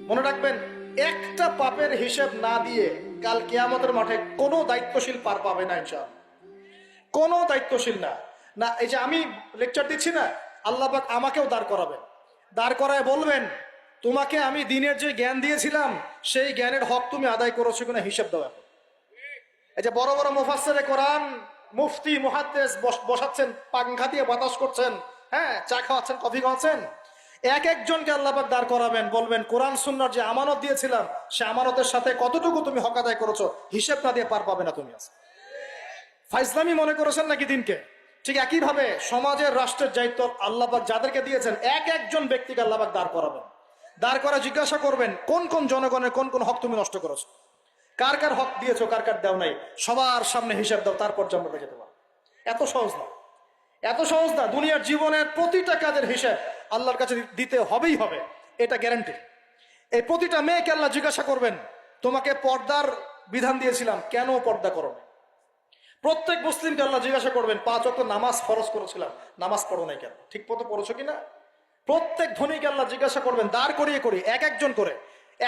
মনে রাখবেন, একটা পাপের হিসেব না দিয়ে কাল কেয়ামতের মাঠে কোনো দায়িত্বশীল পার পাবে না ইনশাল কোনো দায়িত্বশীল না। না, এই যে আমি লেকচার দিচ্ছি না, আল্লাহ আমাকেও দাঁড় করাবেন। দাঁড় করায় বলবেন, তোমাকে আমি দিনের যে জ্ঞান দিয়েছিলাম, সেই জ্ঞানের হক তুমি আদায় করেছ কিনা হিসেব দেওয়া এই যে বড় বড় মুফাসসিরে কোরআন, মুফতি, মুহাদ্দিস বস- বসাচ্ছেন পাংখা দিয়ে বাতাস করছেন হ্যাঁ চা খাওয়াচ্ছেন, কফি খাওয়াচ্ছেন। এক একজনকে আল্লাপাক দাঁড় করাবেন, বলবেন, কোরআন সুন্নার যে আমানত দিয়েছিলাম, সে আমানতের সাথে কতটুকু তুমি হক আদায় করেছ, হিসেব না দিয়ে পার পাবে না তুমি আজ ফাইজলামি মনে করেছেন নাকি দিনকে? ঠিক একইভাবে সমাজের, রাষ্ট্রের দায়িত্ব আল্লাপাক যাদেরকে দিয়েছেন, এক একজন ব্যক্তিকে আল্লাপাক দাঁড় করাবেন। দাঁড় করা জিজ্ঞাসা করবেন, কোন কোন জনগণের কোন কোন হক তুমি নষ্ট করেছ? কার কার হক দিয়েছ, কার কার দেও নাই? সবার সামনে হিসাব দাও, তারপর জন্মতে যেতে পারো এত সহজ না। এত সহজ না, দুনিয়ার জীবনের প্রতিটা কাজের হিসাব আল্লাহর কাছে দিতে হবেই হবে, এটা গ্যারান্টি এই প্রতিটা মেয়েকে আল্লাহ জিজ্ঞাসা করবেন, তোমাকে পর্দার বিধান দিয়েছিলাম, কেন পর্দা করো প্রত্যেক মুসলিমকে আল্লাহ জিজ্ঞাসা করবেন, পাঁচ অক্ট নামাজ ফরজ করেছিলাম, নামাজ পড়ো নাই কেন? ঠিক মতো পড়েছো কিনা প্রত্যেক ধনীকে আল্লাহ জিজ্ঞাসা করবেন, দাঁড় করিয়ে করি এক একজন করে,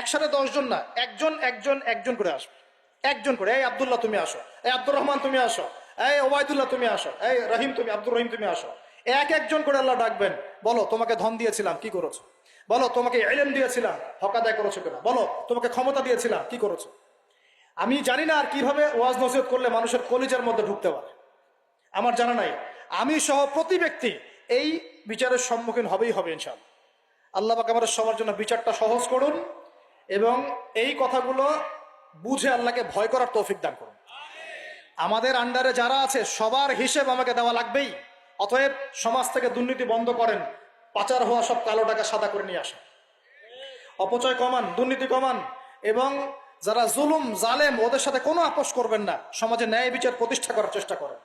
একসাথে দশজন না, একজন একজন একজন করে আসবে। একজন করে, এই আবদুল্লাহ, তুমি আসো। এই আব্দুর রহমান, তুমি আসো। এই ওবায়দুল্লাহ, তুমি আসো। এই রহিম, তুমি, আব্দুর রহিম, তুমি আসো। এক একজন করে আল্লাহ ডাকবেন, বলো, তোমাকে ধন দিয়েছিলাম, কি করেছ? বলো, তোমাকে এলেম দিয়েছিলাম, হক আদায় করেছ কিনা? বলো, তোমাকে ক্ষমতা দিয়েছিলাম, কি করেছ? আমি জানি না আর কীভাবে ওয়াজ নসিহত করলে মানুষের কলিজার মধ্যে ঢুকতে পারে। আমার জানা নাই। আমি সহ প্রতি ব্যক্তি এই বিচারের সম্মুখীন হবেই হবে ইনশাল আল্লাহ পাক আমাদের সবার জন্য বিচারটা সহজ করুন এবং এই কথাগুলো বুঝে আল্লাহকে ভয় করার তৌফিক দান করুন। আমাদের আন্ডারে যারা আছে, সবার হিসেব আমাকে দেওয়া লাগবেই। অতএব সমাজ থেকে দুর্নীতি বন্ধ করেন, পাচার হওয়া সব কালো টাকা সাদা করে নিয়ে আসেন। অপচয় কমান, দুর্নীতি কমান, এবং যারা জুলুম, জালেম, ওদের সাথে কোনো আপোষ করবেন না, সমাজে ন্যায় বিচার প্রতিষ্ঠা করার চেষ্টা করেন।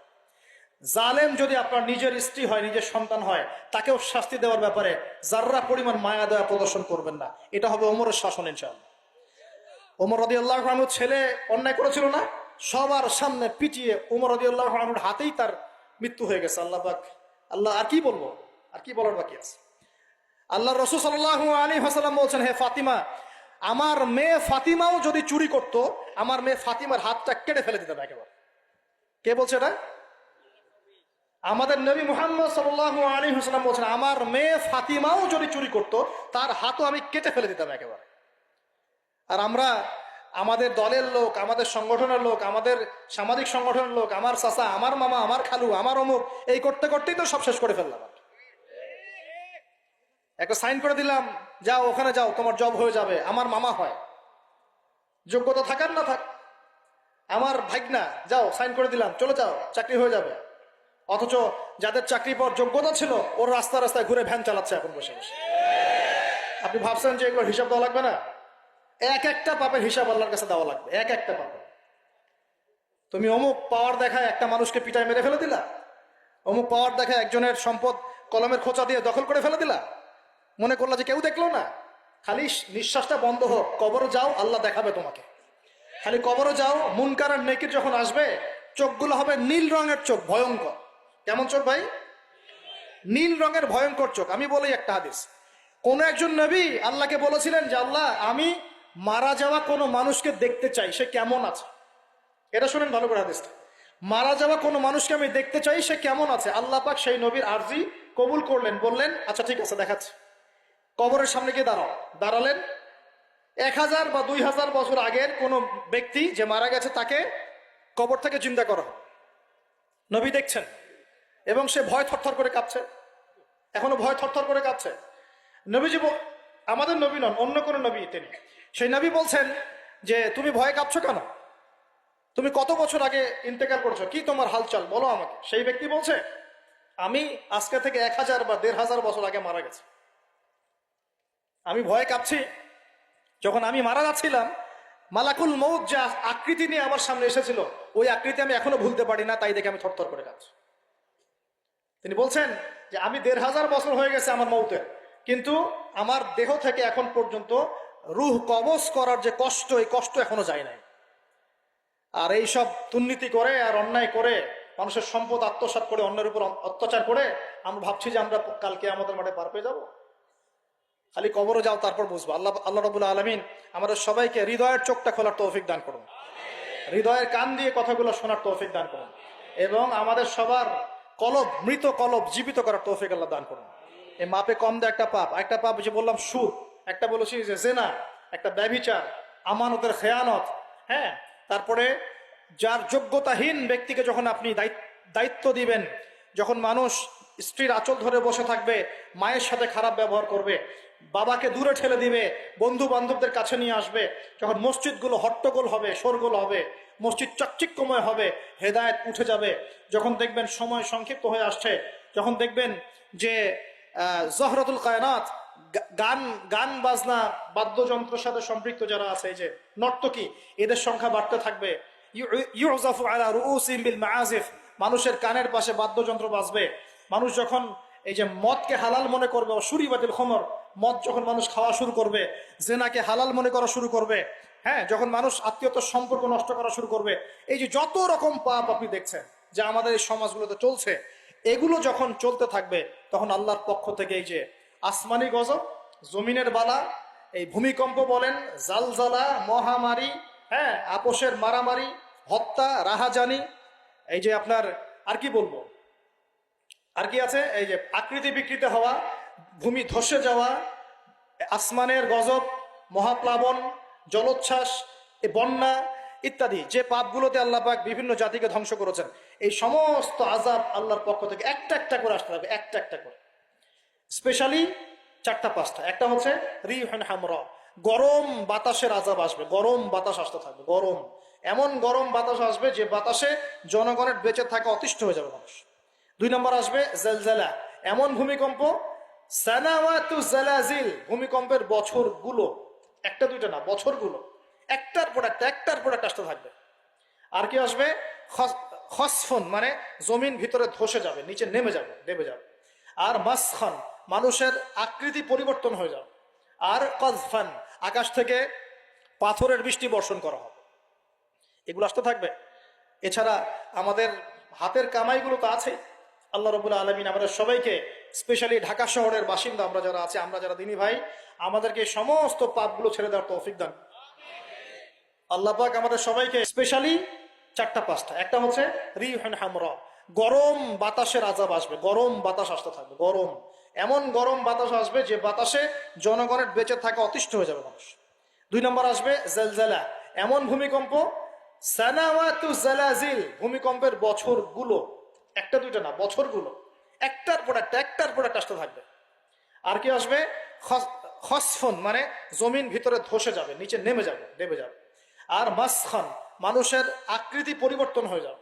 জালেম যদি আপনার নিজের স্ত্রী হয়, নিজের সন্তান হয়, তাকেও শাস্তি দেওয়ার ব্যাপারে যার্রা পরিমাণ মায়া দয়া প্রদর্শন করবেন না। এটা হবে ওমরের শাসন ইনশাল ওমর রদি আল্লাহ ছেলে অন্যায় করেছিল না? সবার সামনে পিটিয়ে ওমর রদি আল্লাহ হাতেই তার মৃত্যু হয়ে গেছে, আল্লাহ পাক, আল্লাহ, আর কি বলব? আর কি বলার বাকি আছে? আল্লাহ রসুল সাল্লাহ আলী হাসালাম বলছেন, হে ফাতিমা, আমার মেয়ে ফাতিমাও যদি চুরি করত, আমার মেয়ে ফাতিমার হাতটা কেটে ফেলে দিতাম একেবারে। কে বলছে এটা? আমাদের নবী মুহাম্মদ সাল্লাহ আলী হাসালাম বলছেন, আমার মেয়ে ফাতিমাও যদি চুরি করত, তার হাতও আমি কেটে ফেলে দিতাম একেবারে। আর আমরা আমাদের দলের লোক, আমাদের সংগঠনের লোক, আমাদের সামাজিক সংগঠনের লোক, আমার চাচা, আমার মামা, আমার খালু, আমার অমুক এই করতে করতেই তো সব শেষ করে ফেললাম একটা সাইন করে দিলাম, যাও, ওখানে যাও, তোমার জব হয়ে যাবে, আমার মামা হয়। যোগ্যতা থাকার না থাক, আমার ভাগনা, যাও, সাইন করে দিলাম, চলে যাও, চাকরি হয়ে যাবে। অথচ যাদের চাকরি পাওয়ার যোগ্যতা ছিল, ওর রাস্তা রাস্তায় ঘুরে ভ্যান চালাচ্ছে এখন বসে বসে। আপনি ভাবছেন যে এগুলোর হিসাব দেওয়া লাগবে না? এক একটা পাপের হিসাব আল্লাহর কাছে দেওয়া লাগবে, এক একটা পাপের তুমি অমুক পাওয়ার দেখায় একটা মানুষকে পিটায় মেরে ফেলে দিলা, অমুক পাওয়ার দেখায় একজনের সম্পদ কলমের খোঁচা দিয়ে দখল করে ফেলে দিলা, মনে করলা যে কেউ দেখল না। খালি নিঃশ্বাসটা বন্ধ হোক কবর যাও, আল্লাহ দেখাবে তোমাকে। খালি কবরে যাও, মুনকার আর নেকির যখন আসবে, চোখগুলো হবে নীল রঙের চোখ, ভয়ঙ্কর। কেমন চোখ ভাই? নীল রঙের ভয়ঙ্কর চোখ। আমি বলি একটা হাদিস। কোন একজন নবী আল্লাহকে বলেছিলেন যে, আল্লাহ, আমি মারা যাওয়া কোনো মানুষকে দেখতে চাই, সে কেমন আছে? এটা শুনেন ভালো করে হাদিসটা। মারা যাওয়া কোনো মানুষকে আমি দেখতে চাই, সে কেমন আছে? আল্লাহ পাক সেই নবীর আরজি কবুল করলেন, বললেন আচ্ছা ঠিক আছে, দেখাচ্ছি। কবরের সামনে গিয়ে দাঁড়াও। দাঁড়ালেন। এক হাজার বা দুই হাজার বছর আগের কোনো ব্যক্তি যে মারা গেছে, তাকে কবর থেকে চিন্তা করা। নবী দেখছেন, এবং সে ভয় থরথর করে কাঁপছে। এখনও ভয় থরথর করে কাঁপছে। নবীজি আমাদের নবী নন, অন্য কোনো নবী তিনি। সেই নবী বলছেন যে, তুমি ভয় কাঁপছো কেন? তুমি কত বছর আগে ইন্তেকাল করছ? কি তোমার হালচাল? বলো আমাকে। সেই ব্যক্তি বলছে, আমি আজকে থেকে এক হাজার বা দেড় হাজার বছর আগে মারা গেছি। আমি ভয়ে কাঁপছি। যখন আমি মারা যাচ্ছিলাম, মালাকুল মৌত যা আকৃতি নিয়ে আমার সামনে এসেছিল, ওই আকৃতি আমি এখনও ভুলতে পারি না, তাই দেখে আমি থরথর করে কাঁপছি। তিনি বলছেন যে, আমি দেড় হাজার বছর হয়ে গেছে আমার মৌতে কিন্তু আমার দেহ থেকে এখন পর্যন্ত রুহ কবজ করার যে কষ্ট, এই কষ্ট এখনও যায় নাই। আর এই সব দুর্নীতি করে আর অন্যায় করে, মানুষের সম্পদ আত্মসাৎ করে, অন্যের উপর অত্যাচার করে, আমরা ভাবছি যে আমরা কালকে আমাদের মাঠে পার পেয়ে যাব। খালি কবরে যাও, তারপর বুঝব। আল্লাহ আল্লাহ রবুল্লা আলমিন আমাদের সবাইকে হৃদয়ের চোখটা খোলার তৌফিক দান করুন। হৃদয়ের কান দিয়ে কথাগুলো শোনার তৌফিক দান করুন। এবং আমাদের সবার কলব, মৃত কলব জীবিত করার তৌফিক আল্লাহ দান করুন। এই মাপে কম দেয় একটা পাপ। একটা পাপ যে বললাম সুদ। একটা বলেছি যে জেনা, একটা ব্যভিচার, আমানতের খেয়ানত হ্যাঁ? তারপরে যার যোগ্যতাহীন ব্যক্তিকে যখন আপনি দায়িত্ব- দিবেন, যখন মানুষ স্ত্রীর আঁচল ধরে বসে থাকবে, মায়ের সাথে খারাপ ব্যবহার করবে, বাবাকে দূরে ঠেলে দিবে বন্ধু বান্ধবদের কাছে নিয়ে আসবে, যখন মসজিদগুলো হট্টগোল হবে, শোরগোল হবে, মসজিদ চাকচিক্যময় হবে, হেদায়েত উঠে যাবে, যখন দেখবেন সময় সংক্ষিপ্ত হয়ে আসছে, যখন দেখবেন যে জহরতুল কায়নাত গান গান, বাজনা বাদ্যযন্ত্রের সাথে সম্পৃক্ত যারা আছে, এই যে নর্তকী, এদের সংখ্যা বাড়তে থাকবে। আলা মানুষের কানের পাশে বাদ্যযন্ত্র বাজবে। মানুষ যখন এই যে মদকে হালাল মনে করবে সুরি বাতিল খমর, মদ যখন মানুষ খাওয়া শুরু করবে, জেনাকে হালাল মনে করা শুরু করবে হ্যাঁ যখন মানুষ আত্মীয়তার সম্পর্ক নষ্ট করা শুরু করবে, এই যে যত রকম পাপ আপনি দেখছেন, যে আমাদের এই সমাজগুলোতে চলছে, এগুলো যখন চলতে থাকবে, তখন আল্লাহর পক্ষ থেকে এই যে আসমানি গজব, জমিনের বালা, এই ভূমিকম্প বলেন জালজালা, মহামারী হ্যাঁ আপোষের মারামারি, হত্যা, রাহাজানি, এই যে আপনার, আর কি বলব? আর কি আছে? এই যে আকৃতি বিকৃতি হওয়া, ভূমি ধসে যাওয়া, আসমানের গজব, মহাপ্লাবন, জলোচ্ছ্বাস বন্যা ইত্যাদি, যে পাপগুলোতে আল্লাহ পাক বিভিন্ন জাতিকে ধ্বংস করেছেন। এই সমস্ত আজাব আল্লাহর পক্ষ থেকে একটা একটা করে আসতে হবে, একটা একটা করে। স্পেশালি চারটা পাঁচটা। একটা হচ্ছে রিহান হামরা। গরম বাতাসের আজাব আসবে, গরম বাতাস আসতে থাকবে, গরম। এমন গরম বাতাস আসবে যে বাতাসে জনগণের বেঁচে থাকা অতিষ্ঠ হয়ে যাবে মানুষ। দুই নম্বর আসবে জেলজেলা। এমন ভূমিকম্প, সানাওয়াতু জালাজিল ভূমিকম্পের বছরগুলো, একটা দুইটা না, বছরগুলো, একটার পর একটা, একটার পর একটা আসতে থাকবে। আর কি আসবে? খস- খসফন মানে জমিন ভিতরে ধসে যাবে, নিচে নেমে যাবে নেমে যাবে। আর মাসখান মানুষের আকৃতি পরিবর্তন হয়ে যাবে আর কজফান আকাশ থেকে পাথরের বৃষ্টি বর্ষণ করা হবে। এগুলো আসতে থাকবে। এছাড়া আমাদের হাতের কামাইগুলো তো আছে আল্লাহ রবুল্লা আলমিন আমাদের সবাইকে, স্পেশালি ঢাকা শহরের বাসিন্দা আমরা যারা আছি, আমরা যারা দিনী ভাই, আমাদেরকে সমস্ত পাপগুলো ছেড়ে দেওয়ার তৌফিক দান। আল্লাহ পাক আমাদের সবাইকে স্পেশালি চারটা পাঁচটা। একটা হচ্ছে রিহান হামরা। গরম বাতাসের আজাব আসবে, গরম বাতাস আসতে থাকবে, গরম। এমন গরম বাতাস আসবে যে বাতাসে জনগণের বেঁচে থাকা অতিষ্ঠ হয়ে যাবে মানুষ। দুই নম্বর আসবে জেলজেলা। এমন ভূমিকম্প, সানাওয়াতু জালাজিল, ভূমিকম্পের বছরগুলো। একটা দুইটা না, বছরগুলো। একটার পর একটা, একটার পর একটা থাকবে। আর কি আসবে? খস- খসফন মানে জমিন ভিতরে ধসে যাবে, নিচে নেমে যাবে নেমে যাবে। আর মাসখান, মানুষের আকৃতি পরিবর্তন হয়ে যাবে।